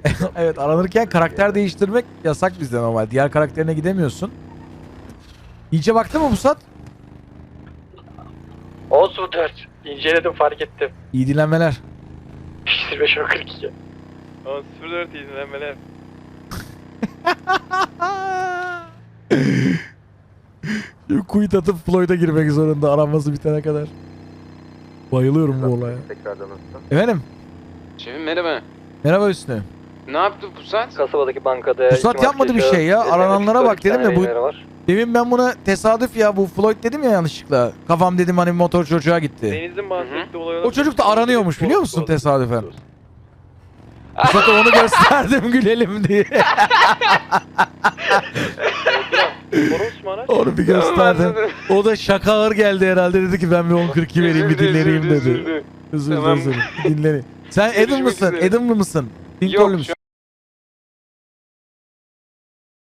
evet aranırken karakter değiştirmek yasak bizde normal. Diğer karakterine gidemiyorsun. İyice baktı mı bu sat? Olsun 4. İnceledim fark ettim. İyi dinlenmeler. 25 o 42. 04 izlenmeler. Şimdi Quit atıp Floyd'a girmek zorunda aranması bitene kadar. Bayılıyorum bu olaya. Tekrardan? Efendim? Şefim merhaba. Merhaba Hüsnü. Ne yaptı Pusat? Kasabadaki bankada... Pusat yapmadı bir şey ya. Arananlara bak dedim de bu- var. Demin ben buna tesadüf ya bu Floyd dedim ya yanlışlıkla. Kafam dedim hani motor çocuğa gitti. Deniz'in bahsettiği olay O çocuk da aranıyormuş biliyor musun tesadüfen? Pusat'a onu gösterdim gülelim diye. Onu bir gösterdim. O da şaka ağır geldi herhalde dedi ki ben bir 10.42 vereyim bir dinleneyim dedi. Tamam. dilerim. Dinleneyim. Sen Adam mısın? üzere. Adamlı mısın? Yok Lincoln'lu şu?